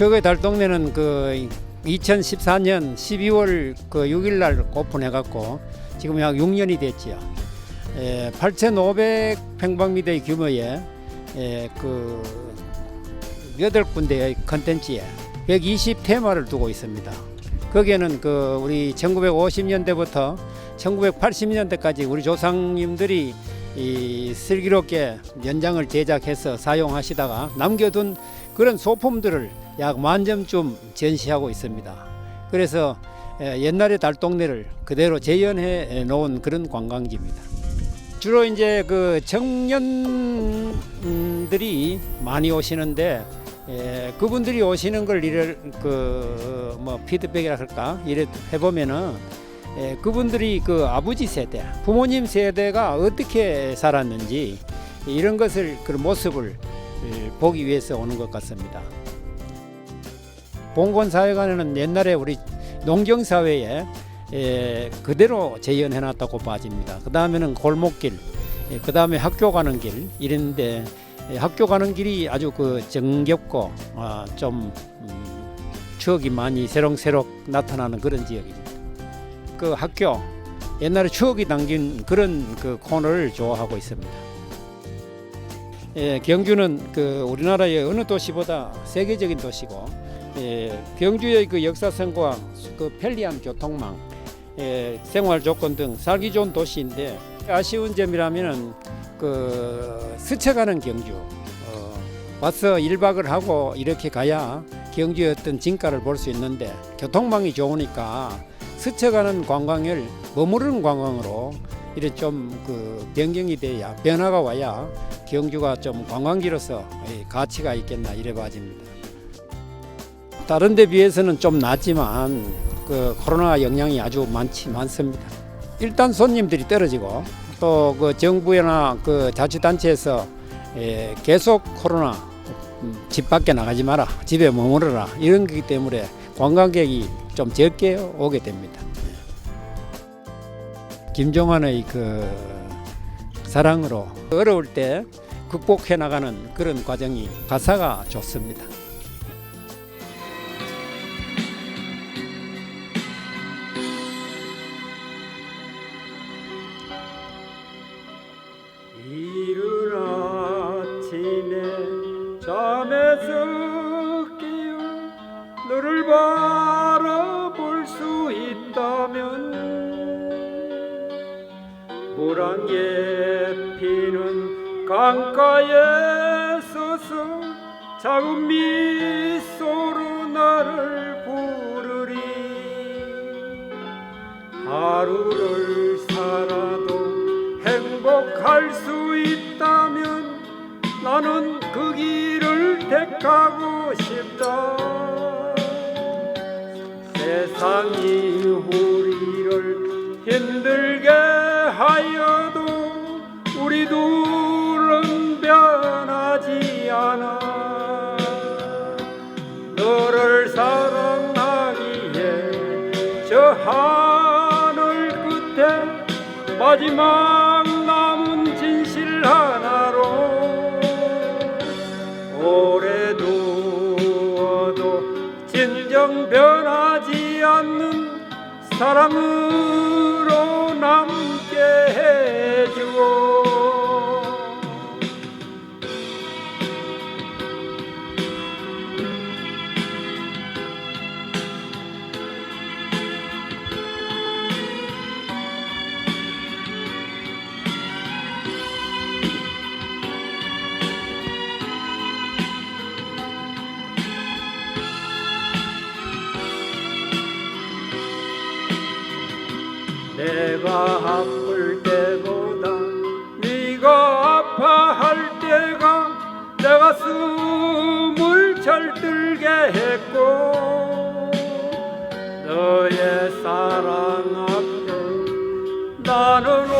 추억의 달 동네는 그 2014년 12월 그 6일 날 오픈해 갖고 지금 약 6년이 됐지요. 에, 8,500 평방미터의 규모의 에, 그 여덟 군데의 컨텐츠에 120 테마를 두고 있습니다. 거기에는 그 우리 1950년대부터 1980년대까지 우리 조상님들이 이 슬기롭게 연장을 제작해서 사용하시다가 남겨둔 그런 소품들을 약 만 점쯤 전시하고 있습니다. 그래서 에, 옛날의 달동네를 그대로 재현해 놓은 그런 관광지입니다. 주로 이제 그 청년들이 많이 오시는데 에, 그분들이 오시는 걸 이를 그뭐 피드백이라 할까 이래 해보면은 에, 그분들이 그 아버지 세대, 부모님 세대가 어떻게 살았는지 이런 것을 그 모습을 에, 보기 위해서 오는 것 같습니다. 봉건사회관에는 옛날에 우리 농경사회에 에, 그대로 재현해놨다고 봐집니다. 그 다음에는 골목길, 그 다음에 학교 가는 길 에, 학교 가는 길이 아주 그 정겹고 아, 좀 음, 추억이 많이 새록새록 나타나는 그런 지역입니다. 그 학교 옛날에 추억이 담긴 그런 그 코너를 좋아하고 있습니다. 예, 경주는 그 우리나라의 어느 도시보다 세계적인 도시고 예, 경주의 그 역사성과 그 편리한 교통망, 예, 생활 조건 등 살기 좋은 도시인데 아쉬운 점이라면은 그 스쳐가는 경주 어, 와서 1박을 하고 이렇게 가야 경주의 어떤 진가를 볼 수 있는데 교통망이 좋으니까 스쳐가는 관광을 머무르는 관광으로 이래 좀그 변경이 돼야 변화가 와야 경주가 좀 관광지로서 예, 가치가 있겠나 이래 봐집니다. 다른 데 비해서는 좀 낮지만 그 코로나 영향이 아주 많지 많습니다. 일단 손님들이 떨어지고 또 그 정부나 그 자치단체에서 예, 계속 코로나 음, 집 밖에 나가지 마라 집에 머무르라 이런 거기 때문에 관광객이 좀 적게 오게 됩니다. 김종환의 그 사랑으로 어려울 때 극복해 나가는 그런 과정이 가사가 좋습니다. 너를 바라볼 수 있다면 물안개 피는 강가에 서서 작은 미소로 나를 부르리. 하루를 살아도 행복할 수 있다면 나는 그 길을 택하고 싶다. 세상이 우리를 힘들게 하여도 우리 둘은 변하지 않아. 너를 사랑하기에 저 하늘 끝에 마지막 남은 진실 하나로 오래 두어도 진정 변하지 않는 사랑으 내가 아플 때보다 네가 아파할 때가 내가 숨을 잘 들게 했고 너의 사랑 앞에 나는